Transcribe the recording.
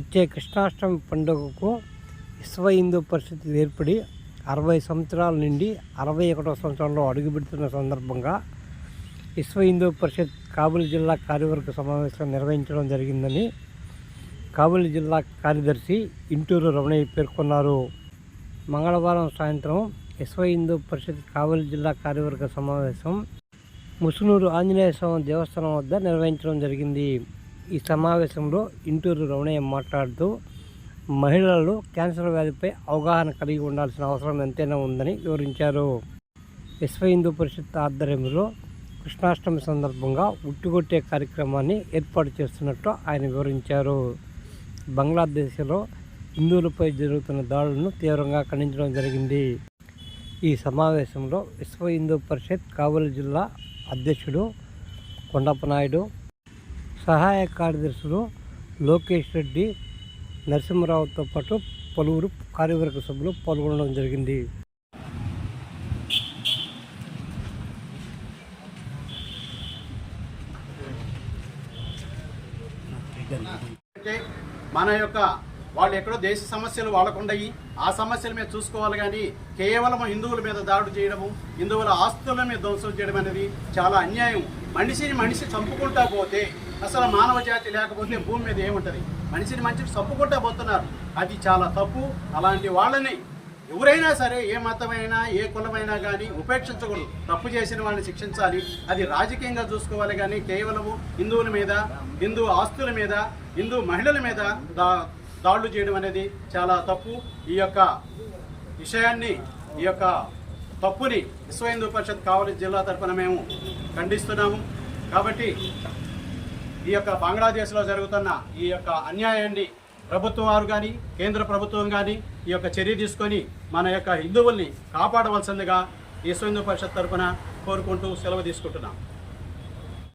వచ్చే కృష్ణాష్టమి పండుగకు విశ్వ హిందూ పరిషత్ ఏర్పడి అరవై సంవత్సరాల నుండి అరవై ఒకటో సంవత్సరంలో అడుగుపెడుతున్న సందర్భంగా విశ్వ హిందూ పరిషత్ కాబూల్ జిల్లా కార్యవర్గ సమావేశం నిర్వహించడం జరిగిందని కాబూల్ జిల్లా కార్యదర్శి ఇంటూరు రమణయ్య పేర్కొన్నారు. మంగళవారం సాయంత్రం విశ్వ హిందూ పరిషత్ కాబూల్ జిల్లా కార్యవర్గ సమావేశం ముసునూరు ఆంజనేయ స్వామి దేవస్థానం వద్ద నిర్వహించడం జరిగింది. ఈ సమావేశంలో ఇంటూరు రమణయ్య మాట్లాడుతూ మహిళలు క్యాన్సర్ వ్యాధిపై అవగాహన కలిగి ఉండాల్సిన అవసరం ఎంతైనా ఉందని వివరించారు. విశ్వ హిందూ పరిషత్ ఆధ్వర్యంలో కృష్ణాష్టమి సందర్భంగా ఉట్టుకొట్టే కార్యక్రమాన్ని ఏర్పాటు చేస్తున్నట్టు ఆయన వివరించారు. బంగ్లాదేశ్లో హిందువులపై జరుగుతున్న దాడులను తీవ్రంగా ఖండించడం జరిగింది. ఈ సమావేశంలో విశ్వ హిందూ పరిషత్ కావలి జిల్లా అధ్యక్షుడు కొండప్ప నాయుడు సహాయ కార్యదర్శులు లోకేష్ రెడ్డి నరసింహరావుతో పాటు పలువురు కార్యవర్గ సభ్యులు పాల్గొనడం జరిగింది. మన యొక్క వాళ్ళు ఎక్కడో దేశ సమస్యలు వాళ్ళకుండయి ఆ సమస్యల మీద చూసుకోవాలి కానీ కేవలం హిందువుల మీద దాడు చేయడము హిందువుల ఆస్తుల మీద ధ్వంసం చేయడం అనేది చాలా అన్యాయం. మనిషిని మనిషి చంపుకుంటా పోతే అసలు మానవ జాతి లేకపోతే భూమి మీద ఏముంటుంది? మనిషిని మనిషిని చంపుకుంటా పోతున్నారు. అది చాలా తప్పు. అలాంటి వాళ్ళని ఎవరైనా సరే ఏ మతమైనా ఏ కులమైనా కానీ ఉపేక్షించకూడదు. తప్పు చేసిన వాళ్ళని శిక్షించాలి. అది రాజకీయంగా చూసుకోవాలి కానీ కేవలము హిందువుల మీద హిందూ ఆస్తుల మీద హిందూ మహిళల మీద దా దాడులు చేయడం అనేది చాలా తప్పు. ఈ యొక్క విషయాన్ని ఈ యొక్క తప్పుని విశ్వ హిందూ పరిషత్ కావలి జిల్లా తరఫున మేము ఖండిస్తున్నాము. కాబట్టి ఈ యొక్క బంగ్లాదేశ్లో జరుగుతున్న ఈ యొక్క అన్యాయాన్ని ప్రభుత్వం వారు కానీ కేంద్ర ప్రభుత్వం కానీ ఈ యొక్క చర్య తీసుకొని మన యొక్క హిందువుల్ని కాపాడవలసిందిగా విశ్వ హిందూ పరిషత్ తరఫున కోరుకుంటూ సెలవు తీసుకుంటున్నాం.